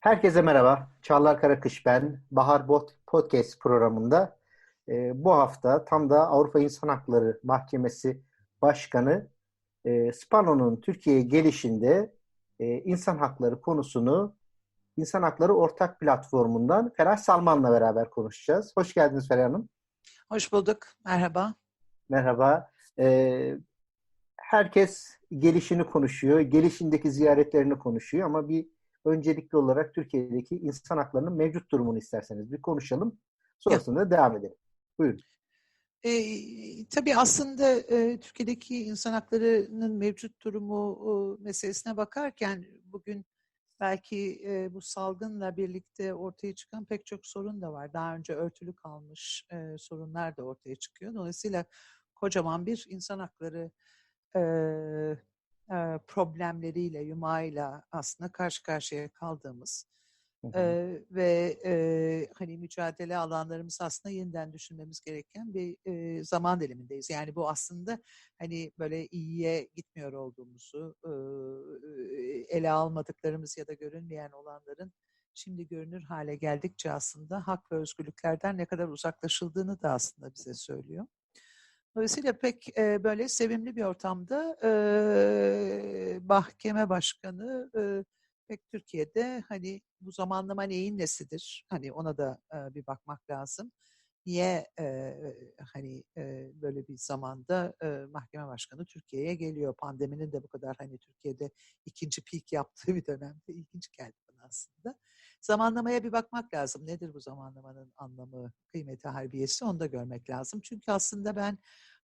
Herkese merhaba. Çağlar Karakış ben. Bahar Bot Podcast programında e, bu hafta tam da Avrupa İnsan Hakları Mahkemesi Başkanı e, Spano'nun Türkiye'ye gelişinde e, insan hakları konusunu İnsan Hakları Ortak Platformu'ndan Ferah Salman'la beraber konuşacağız. Hoş geldiniz Ferah Hanım. Hoş bulduk. Merhaba. Merhaba. E, herkes gelişini konuşuyor, gelişindeki ziyaretlerini konuşuyor ama bir öncelikli olarak Türkiye'deki insan haklarının mevcut durumunu isterseniz bir konuşalım. Sonrasında Yok. devam edelim. Buyurun. E, tabii aslında e, Türkiye'deki insan haklarının mevcut durumu e, meselesine bakarken bugün belki e, bu salgınla birlikte ortaya çıkan pek çok sorun da var. Daha önce örtülü kalmış e, sorunlar da ortaya çıkıyor. Dolayısıyla kocaman bir insan hakları e, e, problemleriyle, yumağıyla aslında karşı karşıya kaldığımız hı hı. E, ve e, hani mücadele alanlarımız aslında yeniden düşünmemiz gereken bir e, zaman dilimindeyiz. Yani bu aslında hani böyle iyiye gitmiyor olduğumuzu, e, ele almadıklarımız ya da görünmeyen olanların şimdi görünür hale geldikçe aslında hak ve özgürlüklerden ne kadar uzaklaşıldığını da aslında bize söylüyor. Dolayısıyla pek e, böyle sevimli bir ortamda e, mahkeme başkanı e, pek Türkiye'de hani bu zamanlama neyin nesidir? Hani ona da e, bir bakmak lazım. Niye e, hani e, böyle bir zamanda e, mahkeme başkanı Türkiye'ye geliyor? Pandeminin de bu kadar hani Türkiye'de ikinci peak yaptığı bir dönemde ilginç geldi bana aslında. Zamanlamaya bir bakmak lazım. Nedir bu zamanlamanın anlamı, kıymeti, harbiyesi onu da görmek lazım. Çünkü aslında ben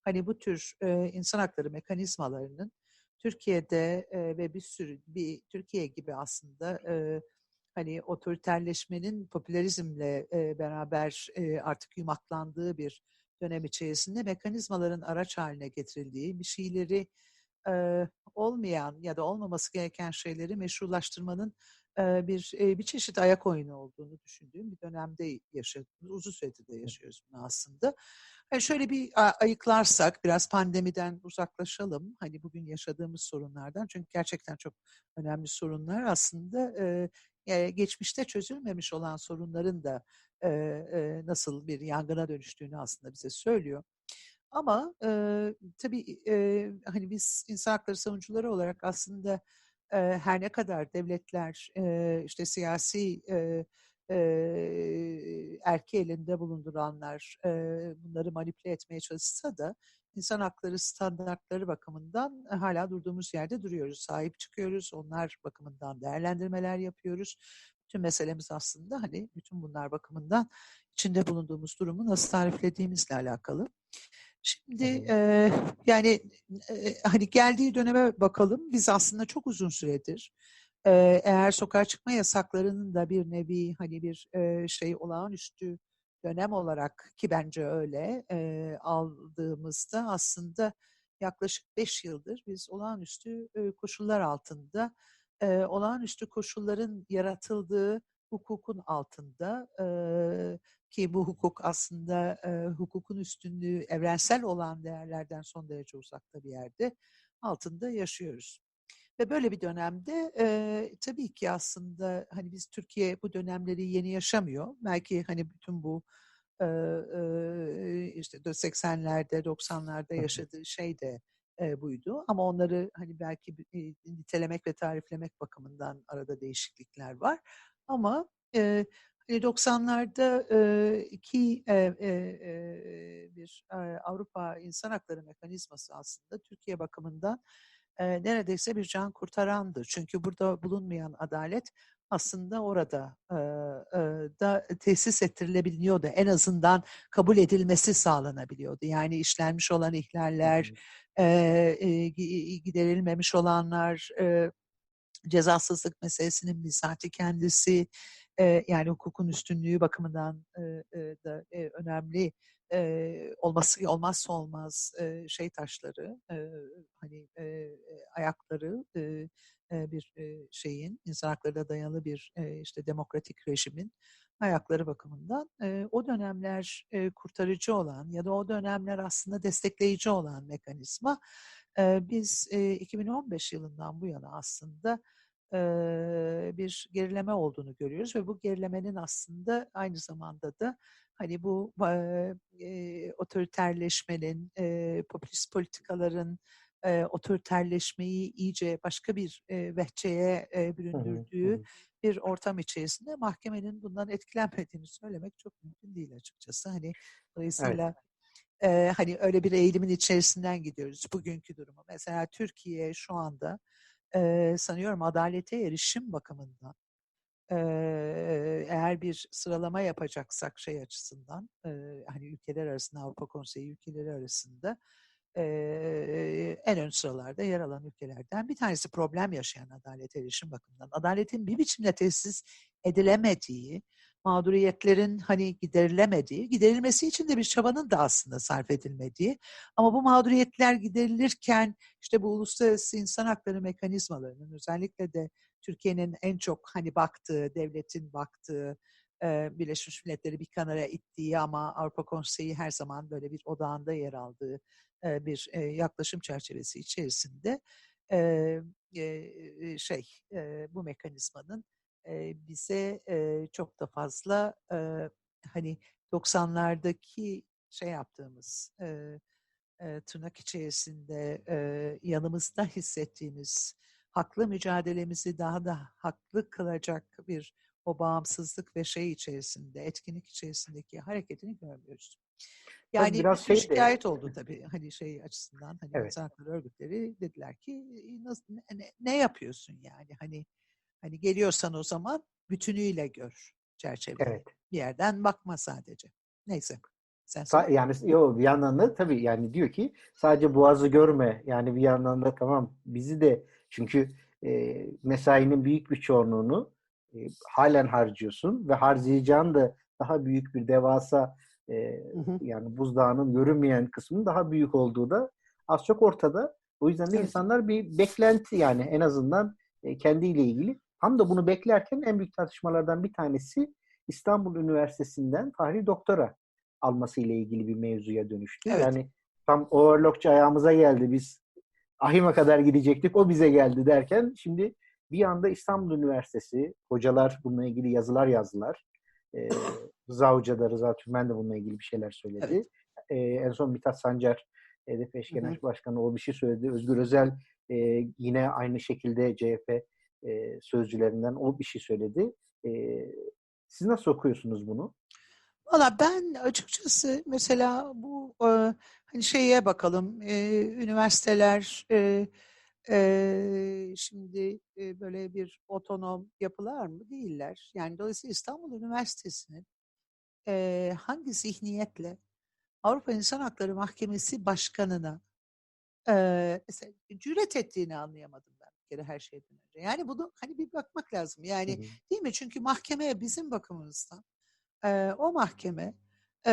hani bu tür e, insan hakları mekanizmalarının Türkiye'de e, ve bir sürü bir Türkiye gibi aslında e, hani otoriterleşmenin popülerizmle e, beraber e, artık yumaklandığı bir dönem içerisinde mekanizmaların araç haline getirildiği bir şeyleri e, olmayan ya da olmaması gereken şeyleri meşrulaştırmanın bir bir çeşit ayak oyunu olduğunu düşündüğüm bir dönemde yaşadığımız, uzun süredir de yaşıyoruz bunu aslında. Yani şöyle bir ayıklarsak, biraz pandemiden uzaklaşalım. Hani bugün yaşadığımız sorunlardan. Çünkü gerçekten çok önemli sorunlar aslında geçmişte çözülmemiş olan sorunların da nasıl bir yangına dönüştüğünü aslında bize söylüyor. Ama e, tabii e, hani biz insan hakları savunucuları olarak aslında e, her ne kadar devletler e, işte siyasi e, e, erke elinde bulunduranlar e, bunları manipüle etmeye çalışsa da insan hakları standartları bakımından hala durduğumuz yerde duruyoruz. Sahip çıkıyoruz. Onlar bakımından değerlendirmeler yapıyoruz. Bütün meselemiz aslında hani bütün bunlar bakımından içinde bulunduğumuz durumu nasıl tariflediğimizle alakalı. Şimdi e, yani e, hani geldiği döneme bakalım. Biz aslında çok uzun süredir e, eğer sokağa çıkma yasaklarının da bir nevi hani bir e, şey olağanüstü dönem olarak ki bence öyle e, aldığımızda aslında yaklaşık beş yıldır biz olağanüstü e, koşullar altında e, olağanüstü koşulların yaratıldığı hukukun altında e, ki bu hukuk aslında e, hukukun üstünlüğü evrensel olan değerlerden son derece uzakta bir yerde altında yaşıyoruz. Ve böyle bir dönemde e, tabii ki aslında hani biz Türkiye bu dönemleri yeni yaşamıyor. Belki hani bütün bu e, e, işte 80'lerde 90'larda yaşadığı şey de e, buydu. Ama onları hani belki e, nitelemek ve tariflemek bakımından arada değişiklikler var. Ama e, 90'larda hani, ki bir Avrupa İnsan Hakları Mekanizması aslında Türkiye bakımından neredeyse bir can kurtarandı. Çünkü burada bulunmayan adalet aslında orada da tesis ettirilebiliyordu. En azından kabul edilmesi sağlanabiliyordu. Yani işlenmiş olan ihlaller, giderilmemiş olanlar, cezasızlık meselesinin bizatihi kendisi, e, yani hukukun üstünlüğü bakımından e, da e, önemli e, olması olmazsa olmaz e, şey taşları e, hani e, ayakları e, bir e, şeyin insan haklarına dayalı bir e, işte demokratik rejimin ayakları bakımından e, o dönemler e, kurtarıcı olan ya da o dönemler aslında destekleyici olan mekanizma e, biz e, 2015 yılından bu yana aslında bir gerileme olduğunu görüyoruz ve bu gerilemenin aslında aynı zamanda da hani bu e, otoriterleşmenin, e, popülist politikaların e, otoriterleşmeyi iyice başka bir e, vehçeye e, büründürdüğü bir ortam içerisinde mahkemenin bundan etkilenmediğini söylemek çok mümkün değil açıkçası. Hani dolayısıyla evet. e, hani öyle bir eğilimin içerisinden gidiyoruz bugünkü durumu. Mesela Türkiye şu anda e, sanıyorum adalete erişim bakımından e, eğer bir sıralama yapacaksak şey açısından e, hani ülkeler arasında Avrupa Konseyi ülkeleri arasında e, en ön sıralarda yer alan ülkelerden bir tanesi problem yaşayan adalet erişim bakımından. Adaletin bir biçimde tesis edilemediği, mağduriyetlerin hani giderilemediği, giderilmesi için de bir çabanın da aslında sarf edilmediği ama bu mağduriyetler giderilirken işte bu uluslararası insan hakları mekanizmalarının özellikle de Türkiye'nin en çok hani baktığı, devletin baktığı, Birleşmiş Milletleri bir kanara ittiği ama Avrupa Konseyi her zaman böyle bir odağında yer aldığı bir yaklaşım çerçevesi içerisinde şey bu mekanizmanın bize çok da fazla hani 90'lardaki şey yaptığımız tırnak içerisinde yanımızda hissettiğimiz haklı mücadelemizi daha da haklı kılacak bir o bağımsızlık ve şey içerisinde, etkinlik içerisindeki hareketini görmüyoruz. Yani biraz şey şikayet de... oldu tabii hani şey açısından hani evet. insan hakları örgütleri dediler ki nasıl, ne, ne yapıyorsun yani hani hani geliyorsan o zaman bütünüyle gör çerçeveyi. Evet. Bir yerden bakma sadece. Neyse. Sen Sa- yani yo, bir yandan da tabii yani diyor ki sadece boğazı görme yani bir yandan da tamam bizi de çünkü e, mesainin büyük bir çoğunluğunu e, halen harcıyorsun ve harcayacağın da daha büyük bir devasa e, hı hı. yani buzdağının görünmeyen kısmının daha büyük olduğu da az çok ortada. O yüzden de evet. insanlar bir beklenti yani en azından e, kendiyle ilgili. Tam da bunu beklerken en büyük tartışmalardan bir tanesi İstanbul Üniversitesi'nden Fahri Doktora alması ile ilgili bir mevzuya dönüştü. Evet. Yani tam overlockçı ayağımıza geldi. Biz ahime kadar gidecektik. O bize geldi derken şimdi bir anda İstanbul Üniversitesi hocalar bununla ilgili yazılar yazdılar. Ee, Rıza Hoca da Rıza Türmen de bununla ilgili bir şeyler söyledi. Evet. Ee, en son Mithat Sancar HDP eş genel başkanı o bir şey söyledi. Özgür Özel e, yine aynı şekilde CHP e, sözcülerinden o bir şey söyledi. E, siz nasıl okuyorsunuz bunu? Valla ben açıkçası mesela bu e, hani şeye bakalım e, üniversiteler e, e, şimdi e, böyle bir otonom yapılar mı değiller. Yani dolayısıyla İstanbul Üniversitesi'nin e, hangi zihniyetle Avrupa İnsan Hakları Mahkemesi Başkanı'na e, mesela cüret ettiğini anlayamadım ben bir kere her şeyden önce. Yani bunu hani bir bakmak lazım. Yani hı hı. değil mi? Çünkü mahkemeye bizim bakımımızdan e, o mahkeme e,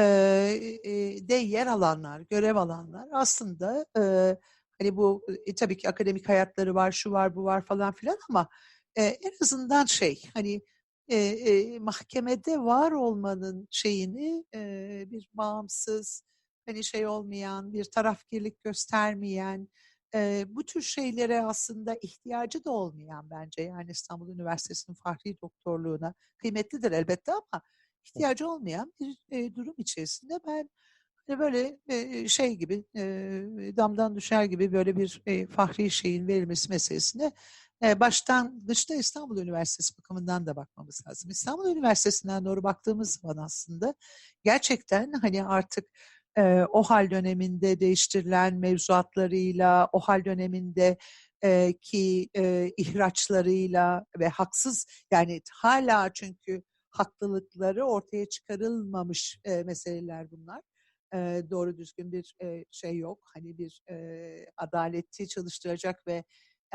de yer alanlar, görev alanlar aslında e, hani bu e, tabii ki akademik hayatları var, şu var, bu var falan filan ama e, en azından şey hani e, e, mahkemede var olmanın şeyini e, bir bağımsız hani şey olmayan, bir tarafgirlik göstermeyen, e, bu tür şeylere aslında ihtiyacı da olmayan bence. Yani İstanbul Üniversitesi'nin fahri doktorluğuna kıymetlidir elbette ama ihtiyacı olmayan bir e, durum içerisinde ben böyle e, şey gibi e, damdan düşer gibi böyle bir e, fahri şeyin verilmesi meselesine e, başlangıçta İstanbul Üniversitesi bakımından da bakmamız lazım. İstanbul Üniversitesi'nden doğru baktığımız zaman aslında gerçekten hani artık e, o hal döneminde değiştirilen mevzuatlarıyla, o hal döneminde e, ki e, ihraçlarıyla ve haksız yani hala çünkü haklılıkları ortaya çıkarılmamış e, meseleler bunlar. E, doğru düzgün bir e, şey yok. Hani bir e, adaleti çalıştıracak ve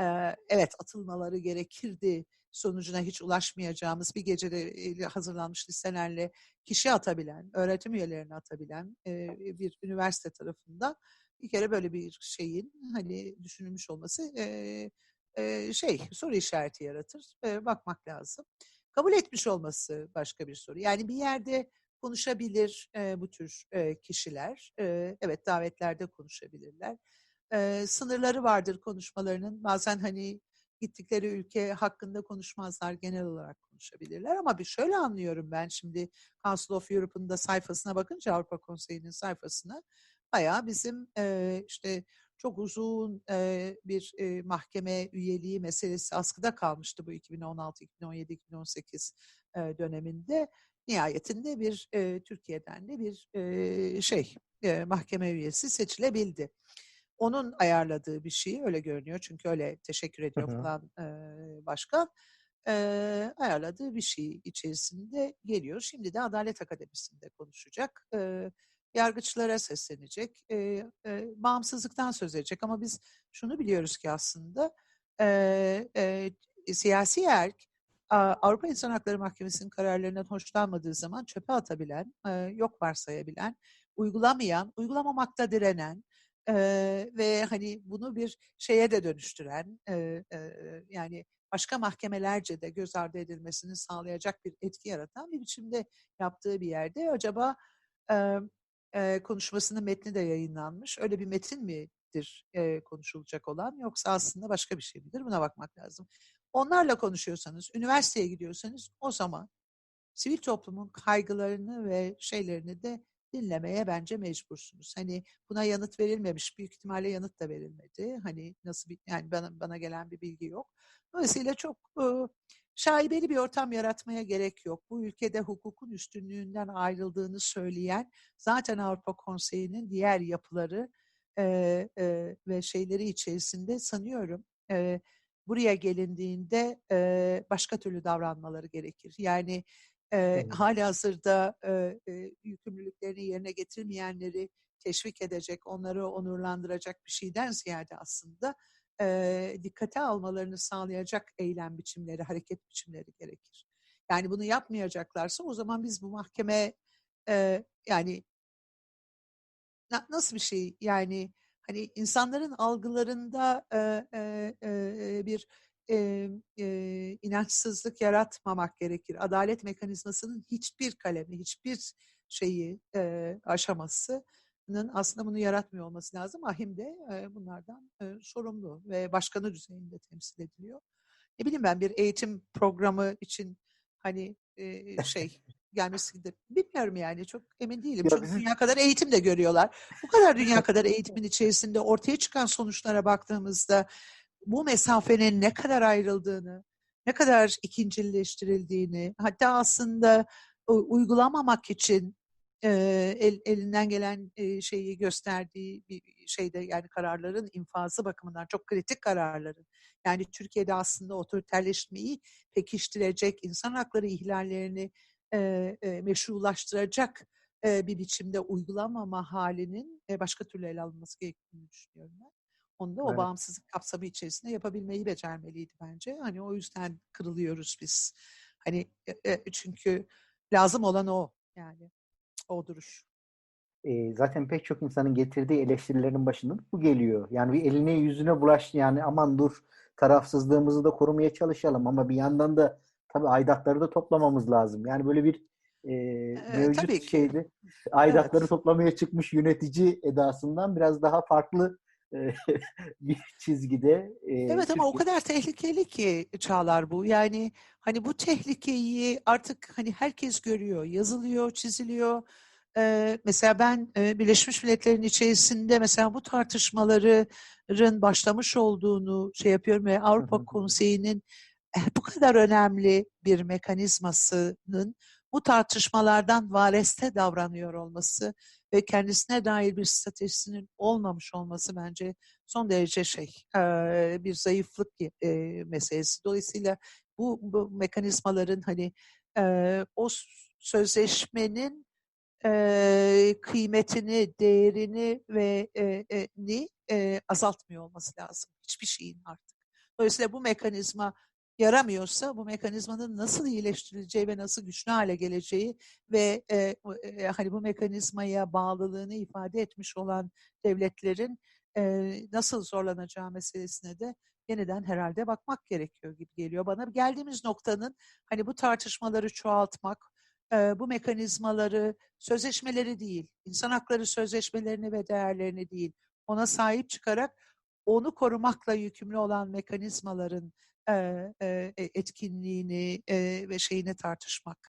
e, evet atılmaları gerekirdi sonucuna hiç ulaşmayacağımız bir gecede hazırlanmış listelerle kişi atabilen, öğretim üyelerini atabilen e, bir üniversite tarafından bir kere böyle bir şeyin hani düşünülmüş olması e, e, şey soru işareti yaratır. E, bakmak lazım kabul etmiş olması başka bir soru. Yani bir yerde konuşabilir e, bu tür e, kişiler. E, evet davetlerde konuşabilirler. E, sınırları vardır konuşmalarının. Bazen hani gittikleri ülke hakkında konuşmazlar, genel olarak konuşabilirler. Ama bir şöyle anlıyorum ben şimdi Council of Europe'un da sayfasına bakınca Avrupa Konseyi'nin sayfasına bayağı bizim e, işte çok uzun e, bir e, mahkeme üyeliği meselesi askıda kalmıştı bu 2016, 2017, 2018 e, döneminde. Nihayetinde bir e, Türkiye'den de bir e, şey e, mahkeme üyesi seçilebildi. Onun ayarladığı bir şey öyle görünüyor çünkü öyle teşekkür ediyor falan e, başkan e, ayarladığı bir şey içerisinde geliyor. Şimdi de Adalet Akademisi'nde konuşacak. E, yargıçlara seslenecek, e, e, bağımsızlıktan söz edecek. Ama biz şunu biliyoruz ki aslında e, e, siyasi erk Avrupa İnsan Hakları Mahkemesi'nin kararlarından hoşlanmadığı zaman çöpe atabilen, e, yok varsayabilen, uygulamayan, uygulamamakta direnen e, ve hani bunu bir şeye de dönüştüren, e, yani başka mahkemelerce de göz ardı edilmesini sağlayacak bir etki yaratan bir biçimde yaptığı bir yerde acaba konuşmasının metni de yayınlanmış. Öyle bir metin midir konuşulacak olan yoksa aslında başka bir şey midir? Buna bakmak lazım. Onlarla konuşuyorsanız, üniversiteye gidiyorsanız o zaman sivil toplumun kaygılarını ve şeylerini de dinlemeye bence mecbursunuz. Hani buna yanıt verilmemiş, büyük ihtimalle yanıt da verilmedi. Hani nasıl bir, yani bana, bana gelen bir bilgi yok. Dolayısıyla çok e, şaibeli bir ortam yaratmaya gerek yok. Bu ülkede hukukun üstünlüğünden ayrıldığını söyleyen zaten Avrupa Konseyi'nin diğer yapıları e, e, ve şeyleri içerisinde sanıyorum e, buraya gelindiğinde e, başka türlü davranmaları gerekir. Yani e, hali hazırda e, e, yükümlülüklerini yerine getirmeyenleri teşvik edecek, onları onurlandıracak bir şeyden ziyade aslında e, dikkate almalarını sağlayacak eylem biçimleri, hareket biçimleri gerekir. Yani bunu yapmayacaklarsa o zaman biz bu mahkeme e, yani na, nasıl bir şey yani hani insanların algılarında e, e, e, bir e, e, inançsızlık yaratmamak gerekir. Adalet mekanizmasının hiçbir kalemi, hiçbir şeyi e, aşaması aslında bunu yaratmıyor olması lazım. Ahim de e, bunlardan e, sorumlu ve başkanı düzeyinde temsil ediliyor. Ne bileyim ben bir eğitim programı için hani e, şey gelmesi de bilmiyorum yani çok emin değilim. Çünkü dünya kadar eğitim de görüyorlar. Bu kadar dünya kadar eğitimin içerisinde ortaya çıkan sonuçlara baktığımızda bu mesafenin ne kadar ayrıldığını, ne kadar ikincilleştirildiğini, hatta aslında uygulamamak için e, el, elinden gelen e, şeyi gösterdiği bir şeyde yani kararların infazı bakımından çok kritik kararların yani Türkiye'de aslında otoriterleşmeyi pekiştirecek insan hakları ihlallerini e, e, meşrulaştıracak e, bir biçimde uygulamama halinin e, başka türlü ele alınması gerektiğini düşünüyorum ben. Onu da o evet. bağımsızlık kapsamı içerisinde yapabilmeyi becermeliydi bence. Hani o yüzden kırılıyoruz biz. Hani e, e, çünkü lazım olan o yani o duruş. E, zaten pek çok insanın getirdiği eleştirilerin başında bu geliyor. Yani bir eline yüzüne bulaş yani aman dur tarafsızlığımızı da korumaya çalışalım ama bir yandan da tabii aidatları da toplamamız lazım. Yani böyle bir e, mevcut tabii şeydi. Aidatları evet. toplamaya çıkmış yönetici edasından biraz daha farklı bir çizgide. evet ama o kadar tehlikeli ki Çağlar bu. Yani hani bu tehlikeyi artık hani herkes görüyor. Yazılıyor, çiziliyor. Ee, mesela ben e, Birleşmiş Milletler'in içerisinde mesela bu tartışmaların başlamış olduğunu şey yapıyorum ve Avrupa Konseyi'nin bu kadar önemli bir mekanizmasının bu tartışmalardan vareste davranıyor olması ve kendisine dair bir stratejisinin olmamış olması bence son derece şey bir zayıflık meselesi. Dolayısıyla bu, bu mekanizmaların hani o sözleşmenin kıymetini, değerini ve ni azaltmıyor olması lazım. Hiçbir şeyin artık. Dolayısıyla bu mekanizma yaramıyorsa bu mekanizmanın nasıl iyileştirileceği ve nasıl güçlü hale geleceği ve e, e, hani bu mekanizmaya bağlılığını ifade etmiş olan devletlerin e, nasıl zorlanacağı meselesine de yeniden herhalde bakmak gerekiyor gibi geliyor bana. Geldiğimiz noktanın hani bu tartışmaları çoğaltmak, e, bu mekanizmaları, sözleşmeleri değil, insan hakları sözleşmelerini ve değerlerini değil, ona sahip çıkarak onu korumakla yükümlü olan mekanizmaların e, etkinliğini ve şeyini tartışmak.